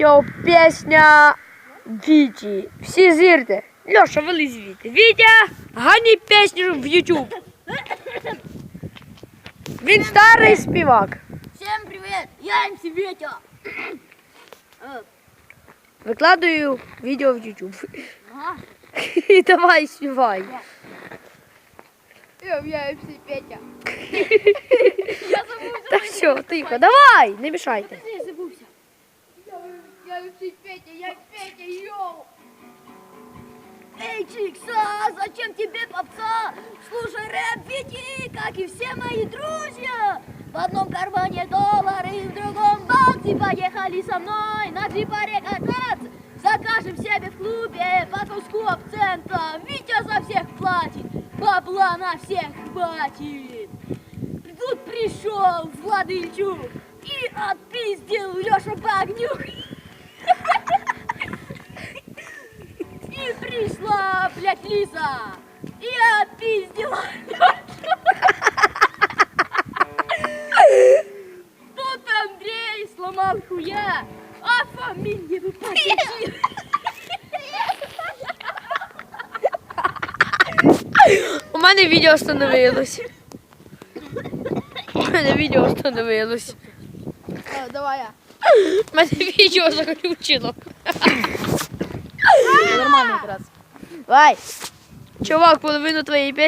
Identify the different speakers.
Speaker 1: відео пісня Віті. Всі зірте. Льоша, вилізь звідти. Вітя, гані пісню в YouTube. Він старий співак.
Speaker 2: Всем привет, я МС Ветя. Э,
Speaker 1: Викладаю відео в YouTube.
Speaker 2: Ага.
Speaker 1: Давай співай.
Speaker 2: Я МС Петя.
Speaker 1: Та все, тихо, давай, не мішайте.
Speaker 2: МС Петя, я Петя, йоу. Эй, Чикса, зачем тебе попса? Слушай рэп Вити, как и все мои друзья. В одном кармане доллары, в другом баксы. Поехали со мной на джипаре кататься. Закажем себе в клубе по куску абсента. Витя за всех платит, бабла на всех хватит. Тут пришел Владычук и отпиздил Леша Багнюк. И пришла, блядь, Лиза и отпиздила Лешу. Тут Андрей сломал хуя, а фамилию потащил.
Speaker 1: У мене відео остановилось. У мене відео остановилось.
Speaker 2: Давай я.
Speaker 1: У мене відео заключило.
Speaker 2: Нормально раз.
Speaker 1: Давай. Чувак, половину твоєї пісні.